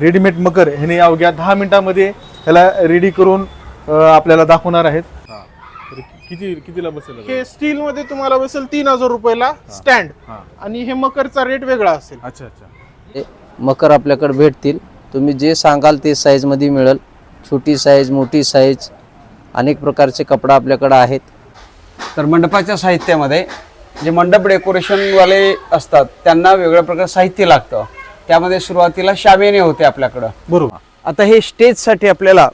Readymade मकर ह्याने अवघ्या दहा मिनिटांमध्ये ह्याला रेडी करून अ, आपल्याला दाखवणार आहेत. तर किती कितीला बसेल हे स्टील मध्ये तुम्हाला बसेल तीन हजार रुपयाला स्टँड. हा. आणि हे मकरचा रेट वेगळा असेल. अच्छा अच्छा. हे मकर आपल्याकडे भेटतील. तुम्ही जे सांगाल ते साईजमध्ये मिळेल. छोटी साईज मोठी साईज अनेक प्रकारचे कपडा आपल्याकडे आहेत. तर मंडपाच्या साहित्यामध्ये जे मंडप डेकोरेशनवाले असतात त्यांना वेगळ्या प्रकार साहित्य लागतं. त्यामध्ये सुरुवातीला शामेने होते आपल्याकडं. बरोबर. आता हे स्टेजसाठी आपल्याला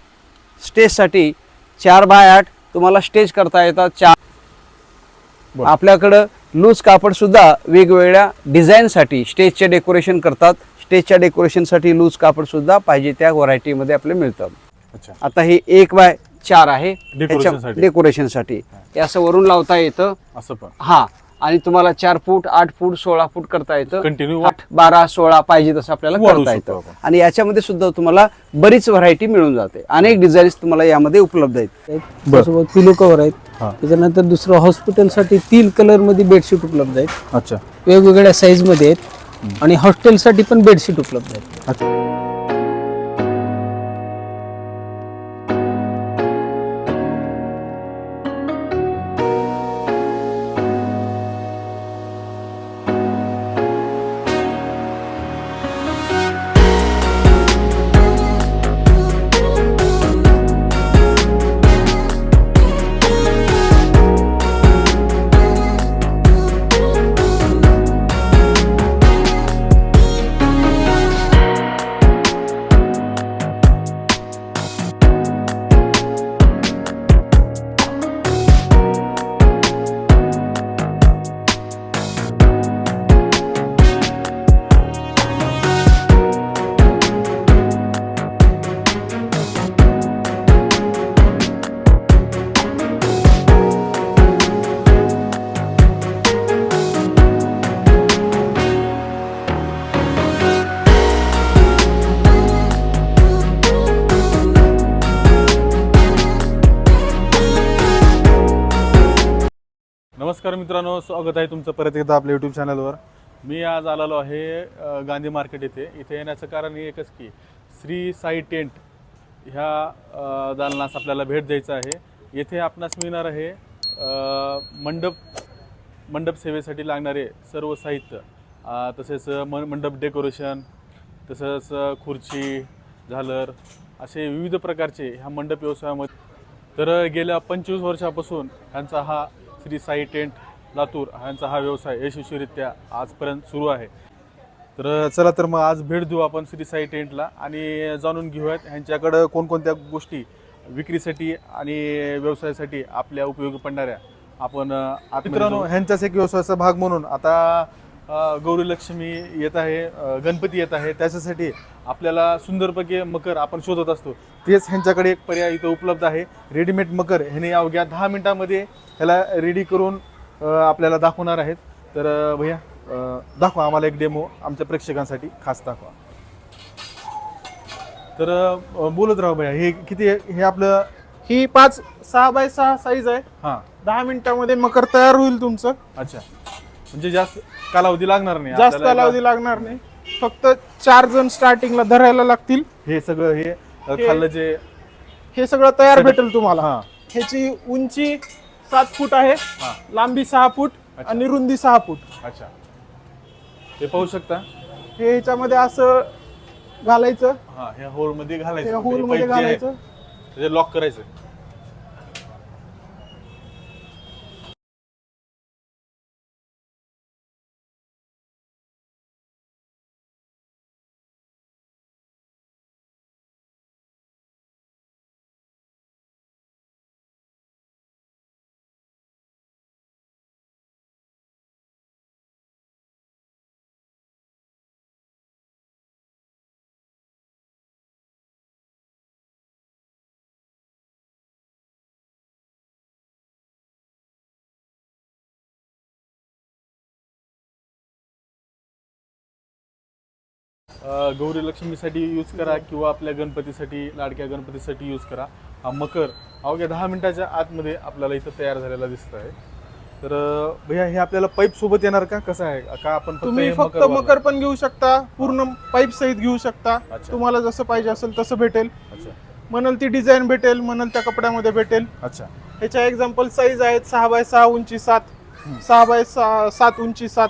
स्टेजसाठी चार बाय आठ तुम्हाला स्टेज करता येतात चार. आपल्याकडं लूज कापड सुद्धा वेगवेगळ्या डिझाईनसाठी स्टेजचे डेकोरेशन करतात. स्टेजच्या डेकोरेशनसाठी लूज कापड सुद्धा पाहिजे त्या व्हरायटीमध्ये आपल्याला मिळतं. अच्छा. आता हे एक बाय चार आहे. डेकोरेशनसाठी हे असं वरून लावता येतं. असं पण. हा. आणि तुम्हाला चार फूट आठ फूट सोळा फूट करता येतं. Continue आठ बारा सोळा पाहिजे तसं आपल्याला करता येतं. आणि याच्यामध्ये सुद्धा तुम्हाला बरीच व्हरायटी मिळून जाते. अनेक डिझाईन्स तुम्हाला यामध्ये उपलब्ध आहेत. त्यासोबत पिलो कव्हर आहेत. हा. त्याच्यानंतर दुसरं हॉस्पिटलसाठी तीन कलरमध्ये बेडशीट उपलब्ध आहेत. अच्छा. वेगवेगळ्या साईजमध्ये आहेत. आणि हॉस्टेलसाठी पण बेडशीट उपलब्ध आहेत. नमस्कार मित्रांनो स्वागत आहे तुमचं परत एकदा आपल्या यूट्यूब चॅनलवर मी आज आलेलो आहे गांधी मार्केट येथे इथे येण्याचं कारण हे एकच की श्री साई टेंट ह्या दालनास आपल्याला भेट द्यायचं आहे. येथे आपणास मिळणार आहे मंडप मंडप सेवेसाठी लागणारे सर्व साहित्य. तसेच म मंडप डेकोरेशन तसंच खुर्ची झालर असे विविध प्रकारचे ह्या मंडप व्यवसायामध्ये. तर गेल्या पंचवीस वर्षापासून ह्यांचा हा श्री साई टेंट लातूर ह्यांचा हा व्यवसाय यशस्वीरित्या आजपर्यंत सुरू आहे. तर चला तर मग आज भेट देऊ आपण श्री साई टेंटला आणि जाणून घेऊयात ह्यांच्याकडं कोणकोणत्या गोष्टी विक्रीसाठी आणि व्यवसायासाठी आपल्या उपयोगी पडणाऱ्या. आपण मित्रांनो ह्यांचाच एक व्यवसायाचा भाग म्हणून आता अ, गौरी लक्ष्मी येत आहे गणपती येत आहे त्याच्यासाठी आपल्याला सुंदरपैकी मकर आपण शोधत असतो. तेच ह्यांच्याकडे एक पर्याय इथं उपलब्ध आहे. रेडीमेड मकर ह्याने अवघ्या दहा मिनिटांमध्ये ह्याला रेडी करून आपल्याला दाखवणार आहेत. तर भैया दाखवा आम्हाला एक डेमो आमच्या प्रेक्षकांसाठी खास दाखवा. तर बोलत राहा भैया हे किती? हे आपलं ही पाच सहा बाय सहा साईज आहे. हां. दहा मिनिटामध्ये मकर तयार होईल तुमचं. अच्छा. म्हणजे जास्त कालावधी लागणार नाही. जास्त आपल्याला कालावधी लागणार नाही. फक्त चार जण स्टार्टिंगला धरायला लागतील. हे सगळं हे अ, हे- खाल्लं जे हे सगळं तयार भेटेल तुम्हाला. हां. ह्याची उंची सात फूट आहे. हां. लांबी सहा फूट अच्छा. आणि रुंदी सहा फूट. अच्छा. हे पाहू शकता? हे ह्याच्यामध्ये असं घालायचं. हा ह्या होलमध्ये घालायचं. होलमध्ये pipe जे आहे, घालायचं. लॉक करायचं. गौरी लक्ष्मीसाठी यूज करा किंवा आपल्या गणपतीसाठी लाडक्या गणपतीसाठी यूज करा. हा मकर अवघ्या दहा मिनिटाच्या आतमध्ये आपल्याला इथं तयार झालेला दिसत आहे तर भैया हे आपल्याला पाईप सोबत येणार का? कसं आहे? का आपण तुम्ही फक्त? मकर पण घेऊ शकता पूर्ण पाईप सहित घेऊ शकता. तुम्हाला जसं पाहिजे असेल तसं भेटेल. म्हणाल ती डिझाईन भेटेल म्हणाल त्या कपड्यामध्ये भेटेल. अच्छा. ह्याच्या एक्झाम्पल साईज आहेत सहा बाय सहा उंची सात. सहा बाय सहा सात उंची सात.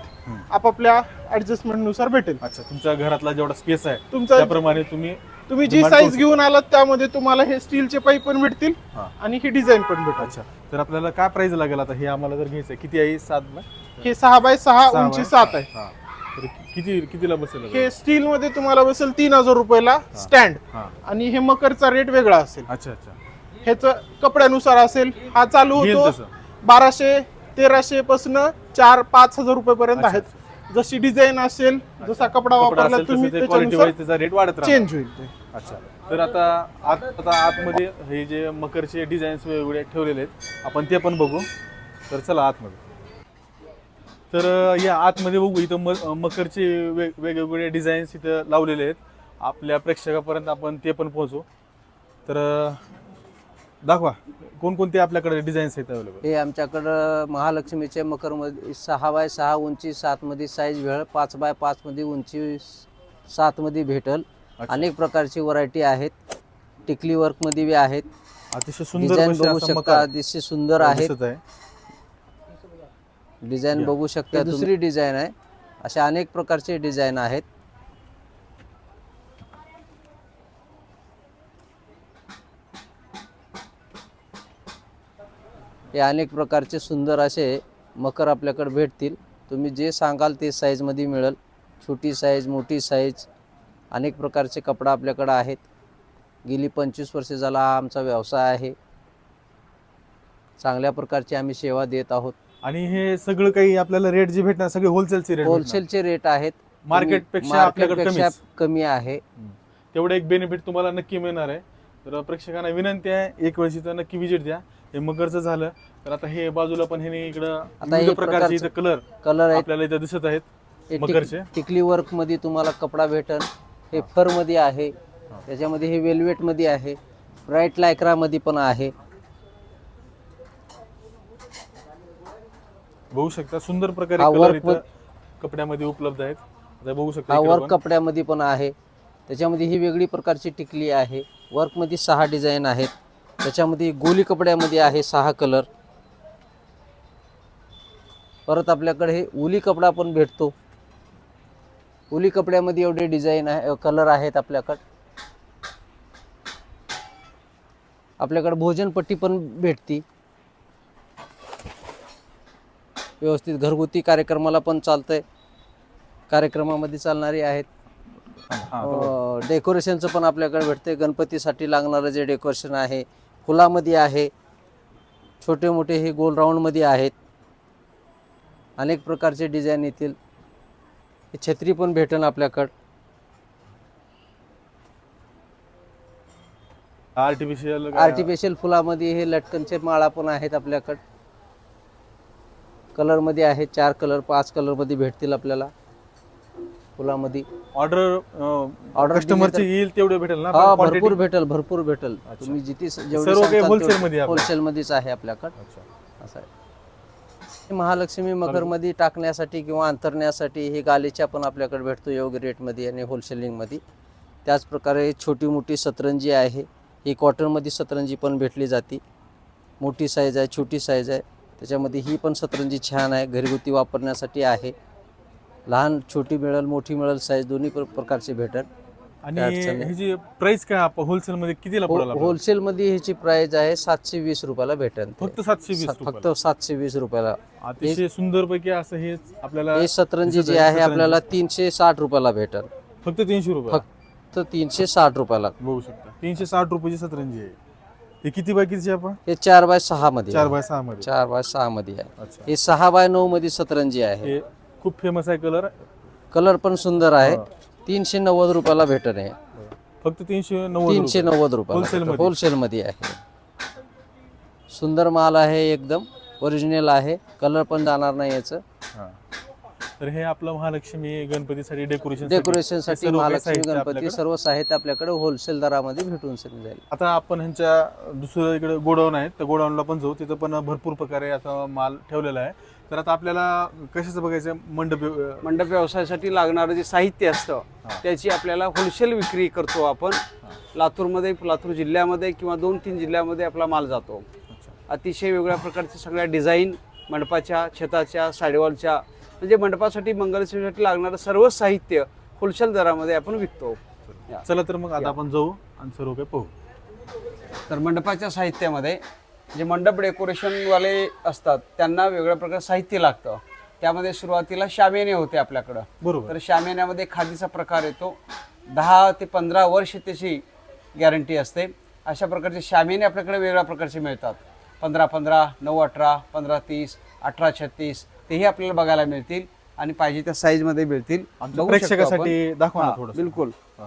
आपापल्या ऍडजस्टमेंटनुसार भेटेल. अच्छा तुमच्या घरातला जेवढा स्पेस आहे तुमचा त्याप्रमाणे तुम्ही तुम्ही जी demand साईज घेऊन आलात त्यामध्ये तुम्हाला हे स्टीलचे पाईप पण भेटतील हा. आणि ही डिझाईन पण भेटेल अच्छा तर आपल्याला काय प्राइस लागेल आता? हे आम्हाला जर घ्यायचं आहे किती आहे सात बाय? हे सहा बाय सहा सहा उंची बाय- सात आहे. हा. तर किती कितीला बसेल? हे स्टील मध्ये तुम्हाला बसेल तीन हजार रुपयाला स्टँड हा. आणि हे मकरचा रेट वेगळा असेल. अच्छा अच्छा. ह्याच कपड्यानुसार असेल हा चालू घेईल होतो तसं. बाराशे तेराशे पासून चार पाच हजार रुपये पर्यंत अच्छा, आहेत. जशी डिझाईन असेल जसा कपडा वापरला तुम्ही त्याच्यानुसार त्याचा रेट वाढत चेंज होईल ते. अच्छा. तर आता आत आता आतमध्ये हे जे मकरचे डिझाईन्स वेगवेगळे ठेवलेले आहेत आपण ते पण बघू. तर चला आतमध्ये. तर या आतमध्ये बघू इथं म मकरचे वेग वेगवेगळे डिझाईन्स इथं लावलेले आहेत. आपल्या प्रेक्षकापर्यंत आपण ते पण पोहोचू. तर दाखवा. कोणकोणते आपल्याकडे डिझाईन्स आहेत अवेलेबल हे आमच्याकडं महालक्ष्मीचे मकरमध्ये सहा बाय सहा उंची सातमध्ये साईज भेळ पाच बाय पाचमध्ये उंची सातमध्ये भेटल. अच्छा. अनेक प्रकारची व्हरायटी आहेत. टिकली वर्कमध्ये बी आहेत. अतिशय सुंदर डिझाईन बघू असं शकता मकर अतिशय सुंदर दिसत आहे. डिझाईन. बघू शकता दुसरी डिझाईन आहे. अशा अनेक प्रकारचे डिझाईन आहेत. हे अनेक प्रकारचे सुंदर असे मकर आपल्याकडे भेटतील. तुम्ही जे सांगाल ते साईजमध्ये मिळेल. छोटी साईज मोठी साईज अनेक प्रकारचे कपडा आपल्याकडं आहेत. गेली पंचवीस वर्षे झाला हा आमचा व्यवसाय आहे. चांगल्या प्रकारची आम्ही सेवा देत आहोत. आणि हे सगळं काही आपल्याला रेट जे भेटणार सगळे होलसेलचे रेट होलसेलचे रेट आहेत. मार्केटपेक्षा आपल्याकडे मार्केटपेक्षा कमीच. कमी आहे. तेवढं एक बेनिफिट तुम्हाला नक्की मिळणार आहे. तर प्रेक्षकांना विनंती आहे एक वेळेस इथं नक्की विजिट द्या. हे मगरचं झालं. तर आता हे बाजूला पण हे इकडं. आता विविध प्रकारचे प्रकारचं- इथं कलर कलर आपल्याला इथं दिसत आहेत. हे टिक- मगरचे? टिकली वर्कमध्ये तुम्हाला कपडा भेटन. हे फरमध्ये आहे. त्याच्यामध्ये हे वेल्वेटमध्ये आहे. ब्राईट लायक्रा मध्ये पण आहे. बघू शकता सुंदर प्रकारे हा कलर work इथं कपड्यामध्ये उपलब्ध आहेत. आता बघू शकता हा इकडं वर्क पण. कपड्यामध्ये पण आहे. त्याच्यामध्ये ही वेगळी प्रकारची टिकली आहे. वर्कमध्ये सहा डिझाईन आहेत. त्याच्यामध्ये गोली कपड्यामध्ये आहे सहा कलर. परत आपल्याकडे हे उली कपडा पण भेटतो. उली कपड्यामध्ये एवढे डिझाईन आहे कलर आहेत आपल्याकडे. आपल्याकडे भोजनपट्टी पण भेटती. व्यवस्थित घरगुती कार्यक्रमाला पण चालतंय. कार्यक्रमामध्ये चालणारी आहेत. हा, डेकोरेशनचं पण आपल्याकडे भेटते गणपतीसाठी लागणारं जे डेकोरेशन आहे फुलामध्ये आहे. छोटे मोठे हे गोल राऊंडमध्ये आहेत. अनेक प्रकारचे डिझाईन येतील. हे छत्री पण भेटेल आपल्याकडं. आर्टिफिशियल आर्टिफिशियल फुलामध्ये हे लटकनचे माळा पण आहेत आपल्याकडं. कलरमध्ये आहेत चार कलर पाच कलरमध्ये भेटतील आपल्याला. फुलामध्ये. ऑर्डर Order कस्टमरचे येईल तेवढे भेटेल ना? हा quantity? भरपूर भेटेल भरपूर भेटेल. अच्छा. तुम्ही जिथे सर्व काही wholesale मध्ये आहे आपलं? होलसेल मध्येच आहे आपल्याकडं. अच्छा. असं आहे. हे महालक्ष्मी मगरमध्ये टाकण्यासाठी किंवा अंतरण्यासाठी हे गालीच्या पण आपल्याकडे भेटतो योग्य रेटमध्ये आणि होलसेलिंगमध्ये त्याचप्रकारे छोटी मोठी सतरंजी आहे. ही कॉटनमध्ये सतरंजी पण भेटली जाते. मोठी साईज आहे छोटी साईज आहे. त्याच्यामध्ये ही पण सतरंजी छान आहे. घरगुती वापरण्यासाठी आहे. लहान छोटी मिळेल मोठी मिळेल साईज दोन्ही प्र- प्रकारची भेटेल आणि काय अडचण नाही. ह्याची प्राइस काय होलसेल मध्ये कितीला पडेल आपल्याला? होलसेलमध्ये ह्याची प्राइस आहे सातशे वीस रुपयाला भेटेल ते. फक्त सातशे वीस सा- फक्त रुपयाला. सातशे वीस रुपयाला अतिशय सुंदर पैकी असं हे आपल्याला हे सतरंजी जी आहे, सतरंजी. आपल्याला तीनशे साठ रुपयाला भेटेल फक्त तीनशे रुपये फक्त तीनशे साठ रुपयाला बघू शकता तीनशे साठ रुपयाची सतरंजी आहे हे किती बाय कितीची आपण हे चार बाय सहा मध्ये चार आहे. बाय सहा मध्ये चार बाय सहा मध्ये आहे अच्छा हे सहा बाय नऊ मध्ये सतरंजी आहे हे खूप फेमस आहे कलर कलर पण सुंदर आहे. तीनशे नव्वद रुपयाला भेटत आहे. फक्त तीनशे नव्वद तीनशे रुपये. नव्वदमध्ये. होलसेल मध्ये आहे. सुंदर माल आहे एकदम. ओरिजिनल आहे. कलर पण जाणार नाही याचं. तर हे आपलं महालक्ष्मी गणपतीसाठी डेकोरेशन डेकोरेशनसाठी महालक्ष्मी गणपती सर्व साहित्य आपल्याकडे होलसेल दरामध्ये भेटून जाईल. आता आपण ह्यांच्या दुसरं इकडे गोडाऊन आहे त्या गोडाऊनला पण जाऊ. तिथं पण भरपूर प्रकारे आता माल ठेवलेला आहे. तर आता आपल्याला कशाचं बघायचं? मंडप मंडप व्यवसायासाठी लागणारं जे साहित्य असतं. त्याची आपल्याला होलसेल विक्री करतो आपण लातूरमध्ये लातूर जिल्ह्यामध्ये किंवा दोन तीन जिल्ह्यामध्ये आपला माल जातो अच्छा. अतिशय वेगळ्या प्रकारच्या सगळ्या डिझाईन मंडपाच्या छताच्या साडीवॉलच्या म्हणजे मंडपासाठी मंगलसूत्रसाठी लागणारं सर्व साहित्य होलसेल दरामध्ये आपण विकतो या. चला तर मग आता. आपण जाऊ आणि सर्व काही पाहू तर मंडपाच्या साहित्यामध्ये जे मंडप डेकोरेशनवाले असतात त्यांना वेगळ्या प्रकारचं साहित्य लागतं. त्यामध्ये सुरुवातीला शामेने होते आपल्याकडं. बरोबर. तर शामेन्यामध्ये खादीचा प्रकार येतो. दहा ते पंधरा वर्ष त्याची गॅरंटी असते. अशा प्रकारचे शामेने आपल्याकडे वेगळ्या प्रकारचे मिळतात. पंधरा पंधरा नऊ अठरा पंधरा तीस अठरा छत्तीस तेही आपल्याला बघायला मिळतील आणि पाहिजे त्या साईजमध्ये मिळतील. प्रेक्षकासाठी दाखवा थोडं बिलकुल. हा.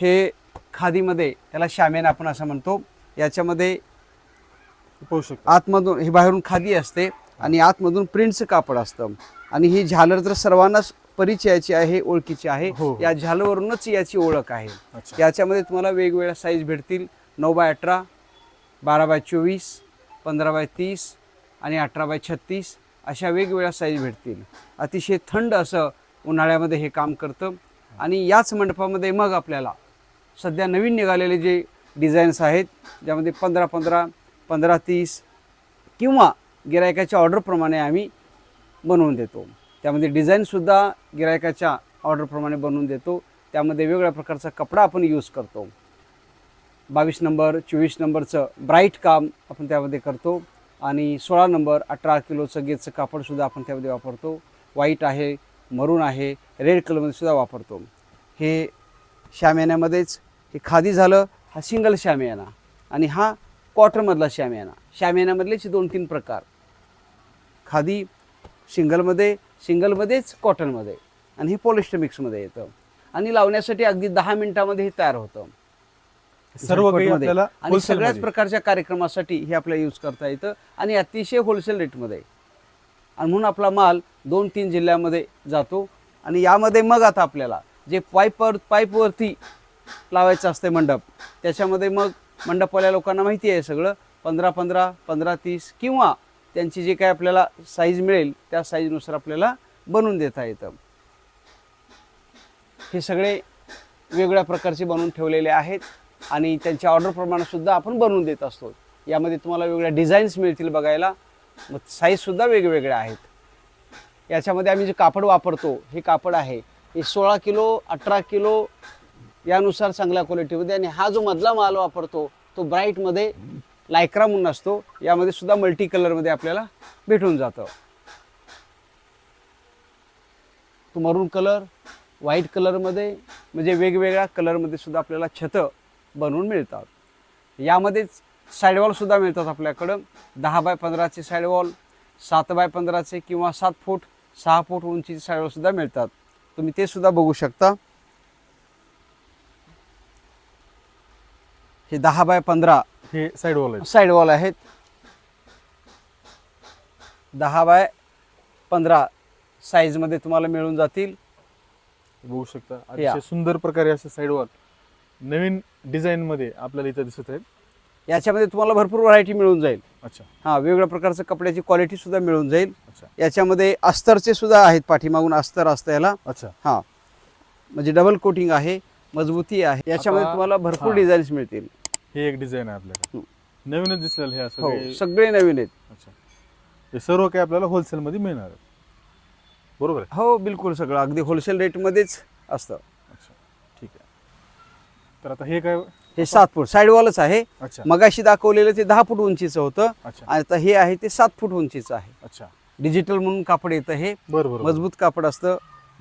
हे खादीमध्ये त्याला शामेन आपण असं म्हणतो याच्यामध्ये पाहू शकतो. आतमधून ही बाहेरून खादी असते आणि आतमधून प्रिंटचं कापड असतं. आणि ही झालर तर सर्वांनाच परिचयाची आहे ओळखीची आहे. हो, हो. या झालरवरूनच याची ओळख आहे. अच्छा. याच्यामध्ये तुम्हाला वेगवेगळ्या साईज भेटतील. नऊ बाय अठरा बारा बाय चोवीस पंधरा बाय तीस आणि अठरा बाय छत्तीस अशा वेगवेगळ्या साईज भेटतील. अतिशय थंड असं उन्हाळ्यामध्ये हे काम करतं. आणि याच मंडपामध्ये मग आपल्याला सध्या नवीन निघालेले जे डिझाईन्स आहेत ज्यामध्ये पंधरा पंधरा पंधरा तीस किंवा गिरायकाच्या ऑर्डरप्रमाणे आम्ही बनवून देतो. त्यामध्ये डिझाईनसुद्धा गिरायकाच्या ऑर्डरप्रमाणे बनवून देतो. त्यामध्ये वेगवेगळ्या प्रकारचा कपडा आपण यूज करतो. बावीस नंबर चोवीस नंबरचं ब्राईट काम आपण त्यामध्ये करतो आणि सोळा नंबर अठरा किलोचं गेजचं कापडसुद्धा आपण त्यामध्ये वापरतो. व्हाईट आहे मरून आहे रेड कलरमध्ये सुद्धा वापरतो. हे शामियान्यामध्येच हे खादी झालं हा सिंगल शामियाना आणि हा कॉटनमधला शामियाना शामियानामधलेच दोन तीन प्रकार. खादी सिंगलमध्ये सिंगलमध्येच कॉटनमध्ये आणि हे पॉलिस्टर मिक्समध्ये येतं. आणि लावण्यासाठी अगदी दहा मिनिटामध्ये हे तयार होतं. सर्व आणि सगळ्याच. प्रकारच्या कार्यक्रमासाठी हे आपल्याला यूज करता येतं. आणि अतिशय होलसेल रेटमध्ये आणि म्हणून आपला माल दोन तीन जिल्ह्यामध्ये जातो. आणि यामध्ये मग आता आपल्याला जे पाईपवर पाईपवरती लावायचं असते मंडप त्याच्यामध्ये मग मंडपवाल्या लोकांना माहिती आहे सगळं. पंधरा पंधरा पंधरा तीस किंवा त्यांची जे काही आपल्याला साईज मिळेल त्या साईजनुसार आपल्याला बनवून देता येतं. हे सगळे वेगवेगळ्या प्रकारचे बनवून ठेवलेले आहेत आणि त्यांच्या ऑर्डरप्रमाणेसुद्धा आपण बनवून देत असतो. यामध्ये तुम्हाला वेगवेगळ्या डिझाईन्स मिळतील बघायला. मग साईजसुद्धा वेगवेगळ्या आहेत. याच्यामध्ये आम्ही जे कापड वापरतो हे कापड आहे. हे सोळा किलो अठरा किलो यानुसार चांगल्या क्वालिटीमध्ये आणि हा जो मधला माल वापरतो तो ब्राईटमध्ये लायक्रा म्हणून असतो यामध्ये सुद्धा मल्टी कलरमध्ये आपल्याला भेटून जातं. तो मरून कलर व्हाईट कलरमध्ये म्हणजे वेगवेगळ्या कलरमध्ये सुद्धा आपल्याला छतं बनवून मिळतात. यामध्येच साईडवॉलसुद्धा मिळतात आपल्याकडं. दहा बाय पंधराचे साईडवॉल सात बाय पंधराचे किंवा सात फूट सहा फूट उंचीचे साईडवॉलसुद्धा मिळतात. तुम्ही ते सुद्धा बघू शकता. हे दहा बाय पंधरा हे साईड वॉल आहे साईड वॉल आहेत. दहा बाय पंधरा साईजमध्ये तुम्हाला मिळून जातील. बघू शकता. अतिशय सुंदर प्रकारे असे साईड वॉल नवीन डिझाईन मध्ये आपल्याला इथं दिसत आहेत. याच्यामध्ये तुम्हाला भरपूर व्हरायटी मिळून जाईल. अच्छा. हां वेगवेगळ्या प्रकारचं कपड्याची क्वालिटी सुद्धा मिळून जाईल. अच्छा. याच्यामध्ये अस्तरचे सुद्धा आहेत पाठीमागून अस्तर असतं याला. अच्छा. हां. म्हणजे डबल कोटिंग आहे मजबूती आहे. याच्यामध्ये तुम्हाला भरपूर. डिझाईन्स मिळतील. हे एक डिझाईन आहे आपल्याकडे. नवीनच दिसलेलं हे असं हो काही- सगळे नवीन आहेत. अच्छा. हे सर्व काही आपल्याला होलसेल मध्ये मिळणार आहे बरोबर आहे? हो बिलकुल सगळं. अगदी होलसेल रेटमध्येच असतं. अच्छा. ठीक आहे. तर आता हे काय हे सात फूट. साईडवॉलच आहे. अच्छा. मगाशी दाखवलेलं ते दहा फूट उंचीचं होतं. अच्छा. आता हे आहे ते सात फूट उंचीचं आहे. अच्छा. डिजिटल म्हणून कापड येतं हे. बरं बरं मजबूत कापड असतं.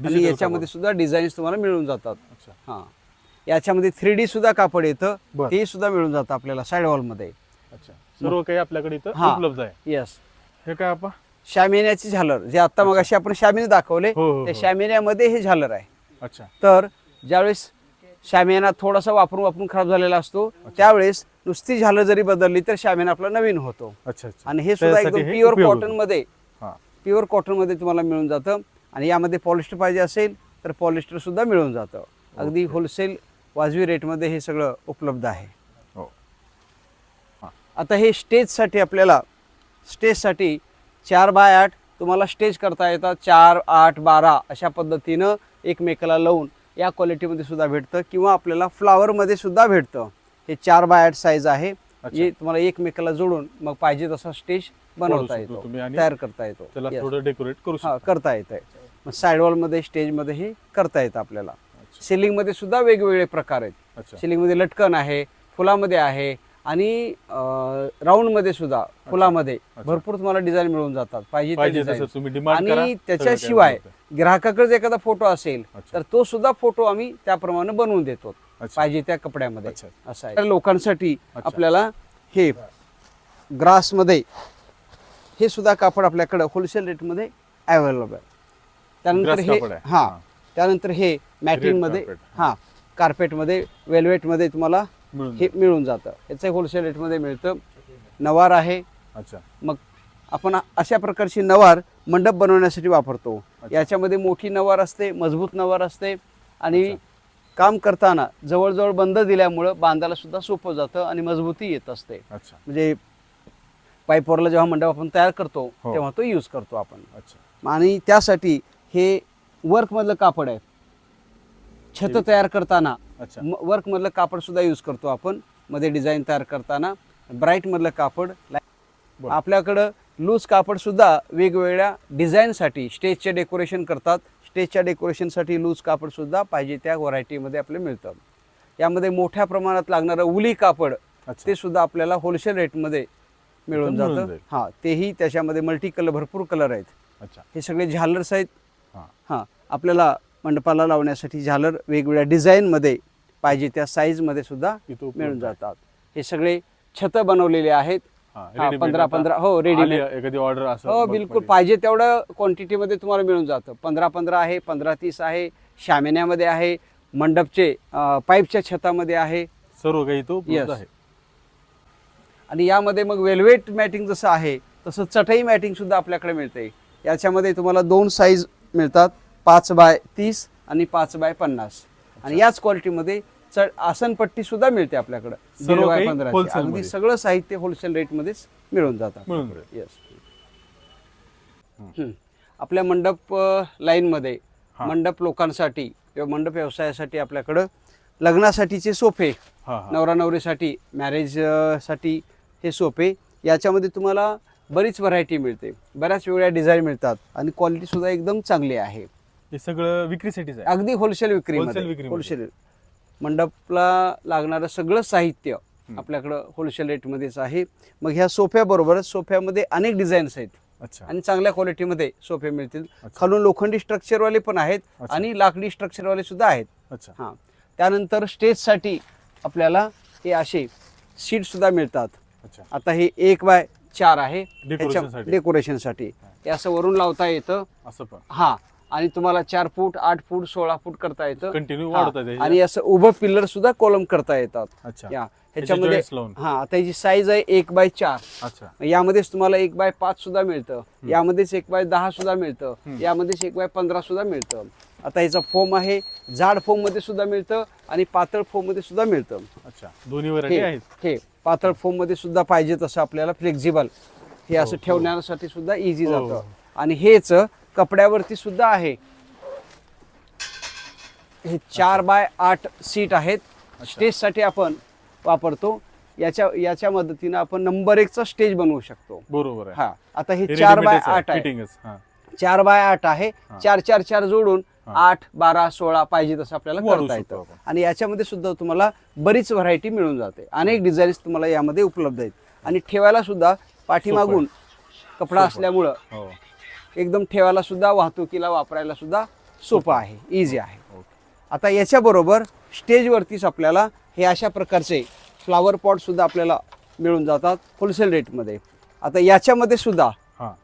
आणि याच्यामध्ये सुद्धा डिझाईन्स तुम्हाला मिळून जातात. अच्छा. हां. याच्यामध्ये थ्री डी सुद्धा कापड येतं. बरं. ते सुद्धा मिळून जातं आपल्याला साईड वॉलमध्ये अच्छा. सर्व काही आपल्याकडे इथं हा. उपलब्ध आहे. येस हे काय आपण शामिन्याची झालर. जे आता मग अशी आपण शामिने दाखवले हो, हो, त्या हो. शामिन्यामध्ये हे झालर आहे. अच्छा. तर ज्यावेळेस शामियाना थोडासा वापरून वापरून खराब झालेला असतो त्यावेळेस नुसती झालर जरी बदलली तर शामियाना आपला नवीन होतो. अच्छा अच्छा. आणि हे सुद्धा त्यासाठी एकदम हे प्युअर उपयोग कॉटनमध्ये. हा. प्युअर कॉटनमध्ये तुम्हाला मिळून जातं. आणि यामध्ये पॉलिस्टर पाहिजे असेल तर पॉलिस्टरसुद्धा मिळून जातं. अगदी होलसेल वाजवी रेटमध्ये हे सगळं उपलब्ध आहे. हो. आता हे स्टेजसाठी आपल्याला स्टेजसाठी चार बाय आठ तुम्हाला स्टेज करता येतात. चार आठ बारा अशा पद्धतीनं एकमेकाला लावून या क्वालिटीमध्ये सुद्धा भेटतं किंवा आपल्याला फ्लावरमध्ये सुद्धा भेटतं. हे चार बाय आठ साईज आहे. जे तुम्हाला एकमेकाला जोडून मग पाहिजे तसा स्टेज बनवता येतो. तयार करता येतो. त्याला. थोडं डेकोरेट करू हा करता येत आहे मग साईडवॉलमध्ये स्टेजमध्ये हे करता येतं आपल्याला. अच्छा. सिलिंगमध्ये सुद्धा वेगवेगळे प्रकार आहेत अच्छा सिलिंगमध्ये लटकन आहे फुलामध्ये आहे आणि राऊंडमध्ये सुद्धा फुलामध्ये. भरपूर तुम्हाला डिझाईन मिळून जातात पाहिजे आणि त्याच्याशिवाय. ग्राहकाकडे जर एखादा फोटो असेल. तर तो सुद्धा फोटो आम्ही त्याप्रमाणे बनवून देतो. पाहिजे त्या कपड्यामध्ये. असं आहे लोकांसाठी. आपल्याला हे ग्रासमध्ये हे सुद्धा कापड आपल्याकडे होलसेल रेटमध्ये अवेलेबल आहे त्यानंतर. हां हां. त्यानंतर हे मॅटिंगमध्ये. हां कार्पेटमध्ये वेल्वेटमध्ये तुम्हाला हे मिळून जातं. याचं होलसेल रेटमध्ये मिळतं. नवार आहे. अच्छा. मग आपण अशा प्रकारची नवार मंडप बनवण्यासाठी वापरतो. याच्यामध्ये मोठी नवार असते मजबूत नवार असते आणि काम करताना जवळजवळ बंद दिल्यामुळं बांधायला सुद्धा सोपं जातं आणि मजबूती येत असते. म्हणजे पाईपवरला जेव्हा मंडप आपण तयार करतो हो. तेव्हा तो यूज करतो आपण. अच्छा. आणि त्यासाठी हे वर्कमधलं कापड आहे. छत तयार करताना अच्छा. वर्कमधलं कापड सुद्धा यूज करतो आपण. मध्ये डिझाईन तयार करताना ब्राईटमधलं कापड. आपल्याकडं लूज कापड सुद्धा वेगवेगळ्या डिझाईनसाठी स्टेजचे डेकोरेशन करतात. स्टेजच्या डेकोरेशनसाठी लूज कापड सुद्धा पाहिजे त्या व्हरायटीमध्ये आपलं मिळतं. यामध्ये मोठ्या प्रमाणात लागणारं उली कापड ते सुद्धा आपल्याला होलसेल रेटमध्ये मिळून मिळून जातं. हां तेही त्याच्यामध्ये मल्टी कलर भरपूर कलर आहेत. अच्छा. हे सगळे झालर्स आहेत. हां. आपल्याला मंडपाला लावण्यासाठी झालर वेगवेगळ्या डिझाईनमध्ये पाहिजे त्या साईजमध्ये सुद्धा मिळून. जातात. हे सगळे छत बनवलेले आहेत. पंधरा पंधरा हो एखादी ऑर्डर असं हो बिलकुल. पाहिजे. तेवढं क्वांटिटीमध्ये तुम्हाला मिळून जातं. पंधरा पंधरा आहे पंधरा तीस आहे शामिन्यामध्ये आहे मंडपचे पाईपच्या छतामध्ये आहे. सर्व काही तो. आहे. आणि यामध्ये मग वेल्वेट मॅटिंग जसं आहे तसं चटई मॅटिंग सुद्धा आपल्याकडे मिळते याच्यामध्ये तुम्हाला दोन साईज मिळतात. पाच बाय तीस आणि पाच बाय पन्नास. आणि याच क्वालिटीमध्ये च आसनपट्टी सुद्धा मिळते आपल्याकडं. दीड बाय पंधराची. wholesale अगदी. सगळं साहित्य होलसेल रेटमध्येच मिळून जातं. मिळून जाईल येस आपल्या मंडप लाईनमध्ये. मंडप लोकांसाठी किंवा मंडप व्यवसायासाठी आपल्याकडं लग्नासाठीचे सोफे नवरा नवरीसाठी मॅरेज अ, साठी हे सोपे याच्यामध्ये तुम्हाला बरीच व्हरायटी मिळते. बऱ्याच वेगळ्या डिझाईन मिळतात आणि क्वालिटी सुद्धा एकदम चांगली आहे. हे सगळं विक्रीसाठीच आहे. अगदी होलसेल Wholesale विक्रीमध्ये. होलसेल मंडपला लागणारं सगळं साहित्य आपल्याकडं होलसेल रेटमध्येच आहे. मग ह्या सोफ्याबरोबरच सोफ्यामध्ये अनेक डिझाईन्स आहेत. अच्छा. आणि चांगल्या क्वालिटीमध्ये सोफे मिळतील. अच्छा. खालून लोखंडी स्ट्रक्चरवाले पण आहेत अच्छा. आणि लाकडी स्ट्रक्चरवाले सुद्धा आहेत. अच्छा. हां. त्यानंतर स्टेजसाठी आपल्याला हे असे सीट सुद्धा मिळतात. अच्छा. आता हे एक बाय चार आहे. Decoration ह्याच्या- साठी. decoration साठी. हे असं वरून लावता येतं. असं पण. हा. आणि तुम्हाला चार फूट आठ फूट सोळा फूट करता येतं. कंटिन्यू आणि असं उभं पिल्लर सुद्धा कॉलम करता येतात. अच्छा. या. त्याचे ह्याच्यामध्ये joints लावून. हा आता ह्याची साईज आहे एक बाय चार. अच्छा. यामध्येच तुम्हाला एक बाय पाच सुद्धा मिळतं. यामध्येच एक बाय दहा सुद्धा मिळतं. यामध्येच एक बाय पंधरा सुद्धा मिळतं. आता याचा फोम आहे जाड फोममध्ये सुद्धा मिळतं आणि पातळ फोममध्ये सुद्धा मिळतं. अच्छा दोन्ही व्हरायटी हे आहेत? हे पातळ फोममध्ये सुद्धा पाहिजे तसं आपल्याला फ्लेक्झिबल हे असं ठेवण्यासाठी सुद्धा इझी हो, जातं. हो. आणि हेच कपड्यावरती सुद्धा आहे. हे चार बाय आठ सीट आहेत. स्टेजसाठी आपण वापरतो. याच्या याच्या मदतीनं आपण नंबर एकचा स्टेज बनवू शकतो. बरोबर हा आता हे हे चार बाय आठ आहे. हा. चार बाय आठ आहे. हा. चार चार चार जोडून हा. आठ बारा सोळा पाहिजे तसं आपल्याला करता येतं. आणि याच्यामध्ये सुद्धा तुम्हाला बरीच व्हरायटी मिळून जाते. अनेक डिझाईन्स तुम्हाला यामध्ये उपलब्ध आहेत. आणि ठेवायला सुद्धा पाठीमागून कपडा असल्यामुळं हो. एकदम ठेवायला सुद्धा वाहतुकीला वापरायला सुद्धा सोपं आहे. इझी आहे. आता याच्याबरोबर स्टेजवरतीच आपल्याला हे अशा प्रकारचे फ्लावर पॉट सुद्धा आपल्याला मिळून जातात होलसेल रेटमध्ये आता याच्यामध्ये सुद्धा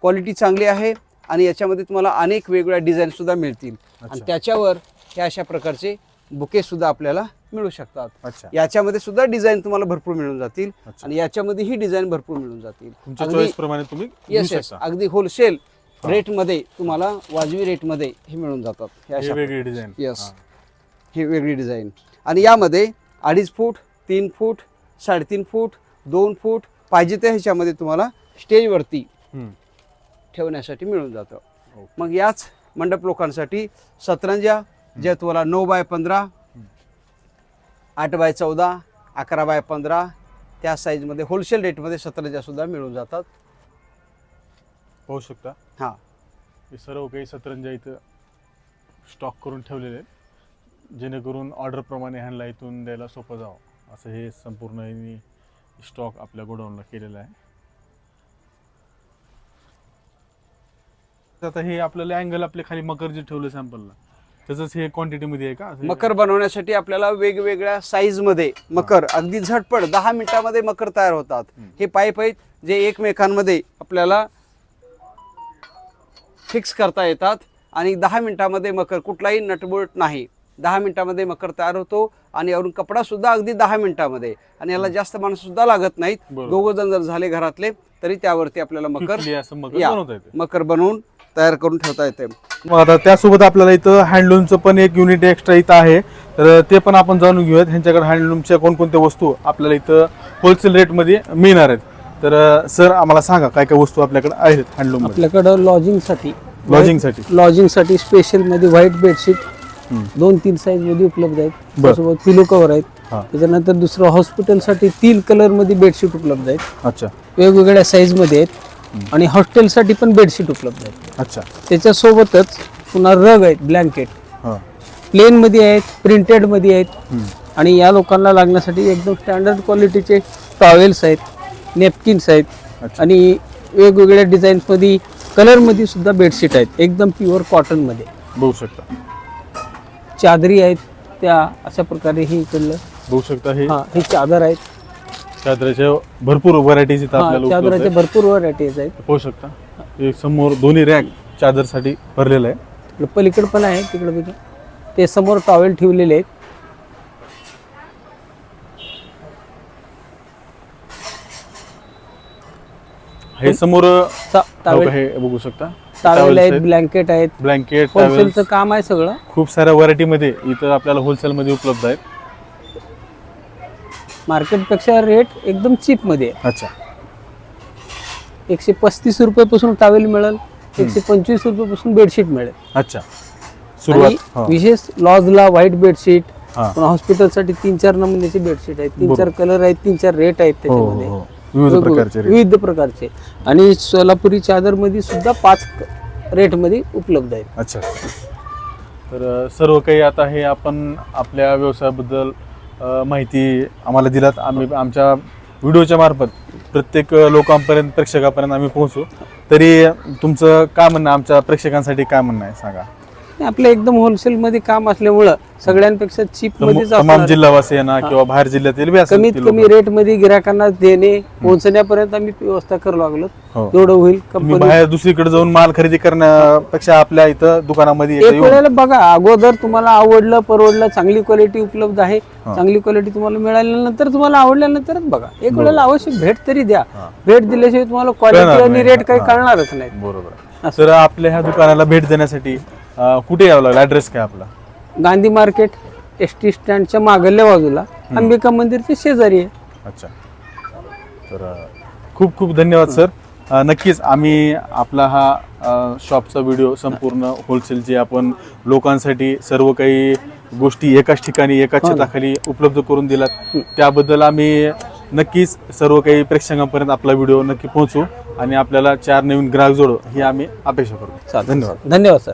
क्वालिटी चांगली आहे आणि याच्यामध्ये तुम्हाला अनेक वेगवेगळ्या डिझाईन सुद्धा मिळतील. आणि. त्याच्यावर हे अशा प्रकारचे बुके सुद्धा आपल्याला मिळू शकतात. याच्यामध्ये सुद्धा डिझाईन तुम्हाला भरपूर मिळून जातील. आणि याच्यामध्ये ही डिझाईन भरपूर मिळून जातील. येस येस अगदी होलसेल रेटमध्ये तुम्हाला वाजवी रेटमध्ये हे मिळून जातात. वेगळी डिझाईन येस ही. वेगळी डिझाईन आणि यामध्ये अडीच फूट तीन फूट साडेतीन फूट दोन फूट पाहिजे त्या ह्याच्यामध्ये तुम्हाला स्टेजवरती ठेवण्यासाठी मिळून जातं. मग याच मंडप लोकांसाठी. सतरंजा ज्या तुम्हाला नऊ बाय पंधरा आठ बाय चौदा अकरा बाय पंधरा त्या साईजमध्ये होलसेल रेटमध्ये सतरंजा सुद्धा मिळून जातात. पाहू शकता. हां. हे सर्व काही सतरंजा इथं स्टॉक करून ठेवलेले आहेत. जेणेकरून ऑर्डरप्रमाणे ह्यांना इथून द्यायला सोपं जावं. असं हे संपूर्ण स्टॉक आपल्या गोडाऊनला केलेलं आहे. आता हे आपल्याला अँगल आपले खाली मकर जे ठेवलं सॅम्पलला त्याचंच हे क्वांटिटीमध्ये आहे का? हे- मकर बनवण्यासाठी आपल्याला वेगवेगळ्या साईजमध्ये मकर अगदी झटपट दहा मिनिटामध्ये मकर तयार होतात. हे पाईप आहेत जे एकमेकांमध्ये आपल्याला फिक्स करता येतात आणि दहा मिनिटामध्ये मकर कुठलाही नटबोल्ट नाही. दहा मिनिटामध्ये मकर तयार होतो आणि यावरून कपडा सुद्धा अगदी दहा मिनिटामध्ये. आणि याला जास्त माणसं सुद्धा लागत नाहीत. बरोबर. दोघं जण जर झाले घरातले तरी त्यावरती आपल्याला मकर Quickly असं मकर या, बनवता येते. मकर बनवून तयार करून ठेवता येते. मग आता त्यासोबत आपल्याला इथं हँडलूमचं पण एक युनिट एक्स्ट्रा इथं आहे. तर ते पण आपण जाणून घेऊयात. ह्यांच्याकडे हँडलूमच्या कोणकोणत्या वस्तू आपल्याला इथं होलसेल रेटमध्ये मिळणार आहेत. तर सर आम्हाला सांगा काय काय वस्तू आपल्याकडे आहेत हँडलूम आपल्याकडं लॉजिंगसाठी लॉजिंगसाठी लॉजिंगसाठी स्पेशलमध्ये व्हाईट बेडशीट. दोन तीन साईजमध्ये उपलब्ध आहेत. त्यासोबत पिलो कव्हर आहेत. हा. त्याच्यानंतर दुसरं हॉस्पिटलसाठी तीन कलरमध्ये बेडशीट उपलब्ध आहेत. अच्छा. वेगवेगळ्या साईजमध्ये आहेत. आणि हॉस्टेलसाठी पण बेडशीट उपलब्ध आहेत. अच्छा. त्याच्यासोबतच पुन्हा रग आहेत ब्लँकेट. हां. प्लेन मध्ये आहेत प्रिंटेडमध्ये आहेत. आणि या लोकांना लागण्यासाठी एकदम स्टँडर्ड क्वालिटीचे टॉवेल्स आहेत नेपकिन्स आहेत. अच्छा. आणि वेगवेगळ्या डिझाईन्समध्ये कलरमध्ये सुद्धा बेडशीट आहेत. एकदम प्युअर कॉटनमध्ये बघू शकता. चादरी आहेत त्या अशा प्रकारे ही इकडलं. बघू शकता हे. हा ही चादर आहेत. चादराच्या भरपूर व्हरायटीज इथं हा आपल्याला उपलब्ध चादराच्या आहेत. भरपूर व्हरायटीज आहेत. पाहू शकता. हे समोर दोन्ही रॅक चादरसाठी भरलेलं आहे. इकडं पलीकडे पण आहे तिकडे बघा ते समोर टॉवेल ठेवलेले आहेत. हे समोर टावेल हे बघू शकता. टावेल आहेत ब्लँकेट आहेत. ब्लँकेट होलसेलचं काम आहे सगळं. खूप साऱ्या व्हरायटीमध्ये इथं आपल्याला होलसेलमध्ये उपलब्ध आहेत. मार्केटपेक्षा रेट एकदम चीपमध्ये आहे. अच्छा. एकशे पस्तीस रुपयापासून टावेल मिळेल एकशे पंचवीस रुपयापासून बेडशीट मिळेल. अच्छा. आणि सुरुवात हा. विशेष लॉजला व्हाईट बेडशीट हा. पुन्हा हॉस्पिटलसाठी तीन चार नमुन्याचे बेडशीट आहेत. तीन चार कलर आहेत तीन चार रेट आहेत हो, हो, त्याच्यामध्ये. हो. विविध वेगवेगळे- प्रकारचे. विविध प्रकारचे. आणि सोलापुरी चादरमध्ये सुद्धा पाच रेटमध्ये उपलब्ध आहेत. अच्छा. तर अ, सर्व काही आता हे आपण आपल्या व्यवसायाबद्दल माहिती आम्हाला दिलात. आम्ही आमच्या व्हिडिओच्या मार्फत प्रत्येक लोकांपर्यंत प्रेक्षकापर्यंत आम्ही पोहोचू. तरी तुमचं काय म्हणणं आमच्या प्रेक्षकांसाठी काय म्हणणं आहे? सांगा. आपलं एकदम होलसेल मध्ये काम असल्यामुळं सगळ्यांपेक्षा चीप तमाम ना किंवा बाहेर जिल्ह्यातील कमीत कमी. रेटमध्ये गिराकांना देणे पोहोचण्यापर्यंत आम्ही व्यवस्था करू लागलो. हो. तेवढं होईल तुम्ही कंपनी बाहेर दुसरीकडे जाऊन माल खरेदी करण्यापेक्षा आपल्या इथं दुकानामध्ये एक वेळेला बघा अगोदर तुम्हाला आवडलं परवडलं चांगली क्वालिटी उपलब्ध आहे. चांगली क्वालिटी तुम्हाला मिळाल्यानंतर तुम्हाला आवडल्यानंतरच बघा. एक वेळेला अवश्य भेट तरी द्या. भेट दिल्याशिवाय तुम्हाला क्वालिटी आणि. रेट काही हा. कळणारच नाही. बरोबर. तर आपल्या ह्या दुकानाला भेट देण्यासाठी अ, कुठे यावं लागलं? ऍड्रेस काय आपला? गांधी मार्केट एस टी स्टँडच्या मागल्या बाजूला अंबिका मंदिरच्या शेजारी आहे. अच्छा. तर अ, खूप खूप धन्यवाद सर. अ, नक्कीच आम्ही आपला हा अ, शॉपचा व्हिडिओ संपूर्ण होलसेलचे आपण लोकांसाठी सर्व काही गोष्टी एकाच ठिकाणी एकाच छताखाली उपलब्ध करून दिलात. त्याबद्दल आम्ही नक्कीच सर्व काही प्रेक्षकांपर्यंत आपला व्हिडिओ नक्की पोहोचू आणि आपल्याला चार नवीन ग्राहक जोडू ही आम्ही अपेक्षा करतो. चालतंय. धन्यवाद. धन्यवाद सर.